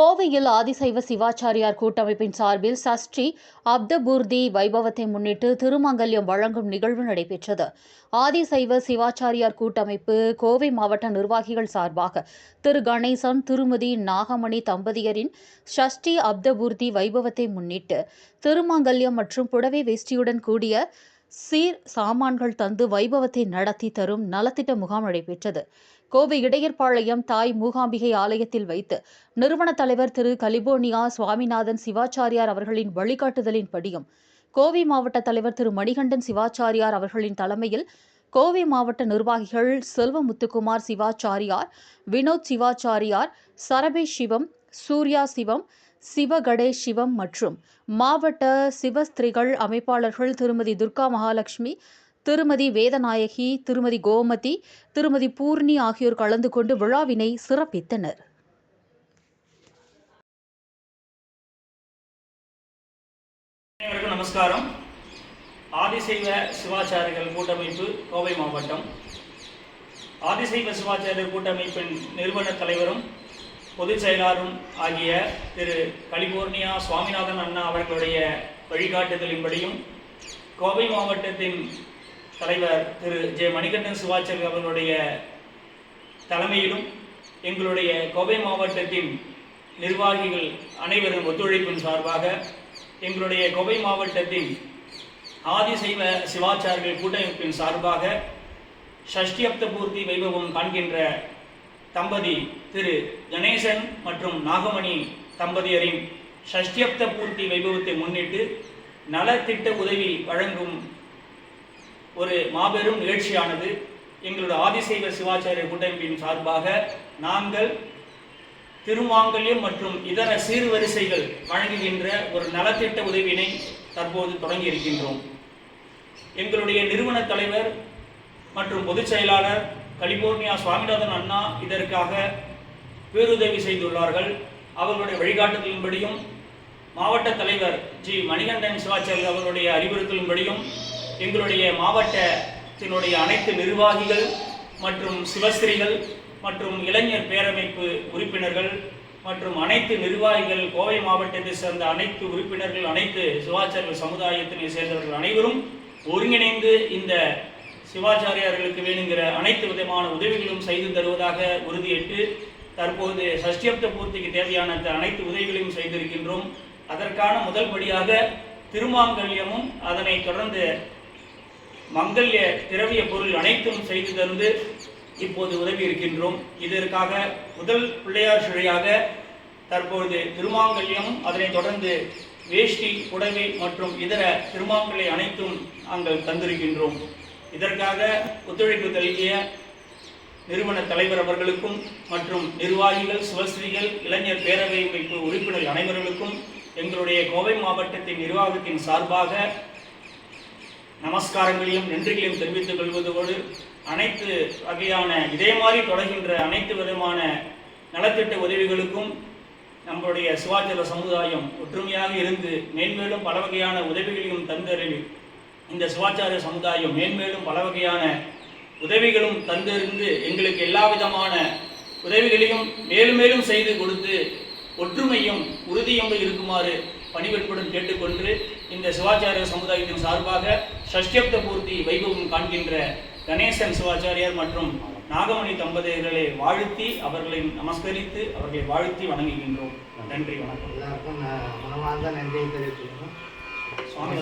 கோவையில் ஆதிசைவ சிவாச்சாரியார் கூட்டமைப்பின் சார்பில் சஷ்டி அப்தபூர்தி வைபவத்தை முன்னிட்டு திருமங்கல்யம் வழங்கும் நிகழ்வு நடைபெற்றது. ஆதிசைவ சிவாச்சாரியார் கூட்டமைப்பு கோவை மாவட்ட நிர்வாகிகள் சார்பாக திரு. கணேசன் திருமதி நாகமணி தம்பதியரின் சஷ்டி அப்தபூர்த்தி வைபவத்தை முன்னிட்டு திருமங்கல்யம் மற்றும் புடவை வேஷ்டியுடன் கூடிய சீர் சாமான்கள் தந்து வைபவத்தை நடத்தி தரும் நலத்திட்ட முகாம் நடைபெற்றது. கோவை இடையர்பாளையம் தாய் மூகாம்பிகை ஆலயத்தில் வைத்து நிறுவன தலைவர் திரு கலிபோனியா சுவாமிநாதன் சிவாச்சாரியார் அவர்களின் வழிகாட்டுதலின்படியும் கோவை மாவட்ட தலைவர் திரு மணிகண்டன் சிவாச்சாரியார் அவர்களின் தலைமையில் கோவை மாவட்ட நிர்வாகிகள் செல்வமுத்துக்குமார் சிவாச்சாரியார் வினோத் சிவாச்சாரியார் சரபேஷ் சிவம் சூர்யா சிவம் சிவகணேஷ் சிவம் மற்றும் மாவட்ட சிவஸ்திரிகள் அமைப்பாளர்கள் திருமதி துர்கா மகாலட்சுமி திருமதி வேதநாயகி திருமதி கோமதி திருமதி பூர்ணி ஆகியோர் கலந்து கொண்டு விழாவினை சிறப்பித்தனர். நமஸ்காரம். ஆதிசைவ சிவாச்சாரியர்கள் கூட்டமைப்பு கோவை மாவட்டம். ஆதிசைவ சிவாச்சாரியர் கூட்டமைப்பின் நிறுவன தலைவரும் பொதுச் செயலாளரும் ஆகிய திரு கலிபோர்னியா சுவாமிநாதன் அண்ணா அவர்களுடைய வழிகாட்டுதலின்படியும் கோவை மாவட்டத்தின் தலைவர் திரு ஜெ மணிகண்டன் சிவாச்சாரியர் அவர்களுடைய தலைமையிலும் எங்களுடைய கோவை மாவட்டத்தின் நிர்வாகிகள் அனைவரும் ஒத்துழைப்பின் சார்பாக எங்களுடைய கோவை மாவட்டத்தின் ஆதிசைவ சிவாச்சாரியர்கள் கூட்டமைப்பின் சார்பாக ஷஷ்டியப்த பூர்த்தி வைபவம் காண்கின்ற தம்பதி திரு கணேசன் மற்றும் நாகமணி தம்பதியரின் ஷஷ்டியப்த பூர்த்தி வைபவத்தை முன்னிட்டு நலத்திட்ட உதவி வழங்கும் ஒரு மாபெரும் நிகழ்ச்சியானது. எங்களுடைய ஆதிசைவ சிவாச்சாரிய கூட்டமைப்பின் சார்பாக நாங்கள் திருமாங்கல்யம் மற்றும் இதர சீர்வரிசைகள் வழங்குகின்ற ஒரு நலத்திட்ட உதவியினை தற்போது தொடங்கி இருக்கின்றோம். எங்களுடைய நிறுவன தலைவர் மற்றும் பொதுச் செயலாளர் கலிபோர்னியா சுவாமிநாதன் அண்ணா இதற்காக பேருதவி செய்துள்ளார்கள். அவர்களுடைய வழிகாட்டுதலின்படியும் மாவட்ட தலைவர் ஜி மணிகண்டன் சிவாச்சாரி அவர்களுடைய அறிவுறுத்தலின்படியும் எங்களுடைய மாவட்டத்தினுடைய அனைத்து நிர்வாகிகள் மற்றும் சிவஸ்திரிகள் மற்றும் இளைஞர் பேரமைப்பு உறுப்பினர்கள் மற்றும் அனைத்து நிர்வாகிகள் கோவை மாவட்டத்தை சேர்ந்த அனைத்து உறுப்பினர்கள் அனைத்து சிவாச்சாரிய சமுதாயத்தினை சேர்ந்தவர்கள் அனைவரும் ஒருங்கிணைந்து இந்த சிவாச்சாரியார்களுக்கு வேணுங்கிற அனைத்து விதமான உதவிகளும் செய்து தருவதாக உறுதியிட்டு தற்போது சஷ்டியப்த பூர்த்திக்கு தேவையான அந்த அனைத்து உதவிகளையும் செய்திருக்கின்றோம். அதற்கான முதல் படியாக திருமாங்கல்யமும் அதனை தொடர்ந்து மங்கல்ய திரவிய பொருள் அனைத்தும் செய்து தந்து இப்போது உதவி இருக்கின்றோம். இதற்காக முதல் பிள்ளையார் சிழையாக தற்பொழுது திருமாங்கல்யம் அதனைத் தொடர்ந்து வேஷ்டி புடவை மற்றும் இதர திருமாங்கலை அனைத்தும் நாங்கள் தந்திருக்கின்றோம். இதற்காக ஒத்துழைப்பு தழுவிய நிறுவன தலைவர் அவர்களுக்கும் மற்றும் நிர்வாகிகள் சுபஸ்ரீகள் இளைஞர் பேரவை அமைப்பு உறுப்பினர் அனைவர்களுக்கும் எங்களுடைய கோவை மாவட்டத்தின் நிர்வாகத்தின் சார்பாக நமஸ்காரங்களையும் நன்றிகளையும் தெரிவித்துக் கொள்வதோடு அனைத்து வகையான இதே மாதிரி தொடர்கின்ற அனைத்து விதமான நலத்திட்ட உதவிகளுக்கும் நம்மளுடைய சிவாச்சார சமுதாயம் ஒற்றுமையாக இருந்து மேன்மேலும் பல வகையான உதவிகளையும் தந்தறிவி இந்த சிவாச்சார சமுதாயம் மேன்மேலும் பல வகையான உதவிகளும் தந்திருந்து எங்களுக்கு எல்லா விதமான உதவிகளையும் மேலும் மேலும் செய்து கொடுத்து ஒற்றுமையும் உறுதியும் இருக்குமாறு பணிவென்புடன் கேட்டுக்கொண்டு இந்த சிவாச்சாரிய சமுதாயத்தின் சார்பாக ஷஷ்டியப்த பூர்த்தி வைபவம் காண்கின்ற கணேசன் சிவாச்சாரியார் மற்றும் நாகமணி தம்பதியர்களை வாழ்த்தி அவர்களை நமஸ்கரித்து அவர்களை வாழ்த்தி வணங்குகின்றோம். நன்றி வணக்கம். எல்லாருக்கும் மனமார்ந்த நன்றியை தெரிவித்துக்கிறோம் சுவாமி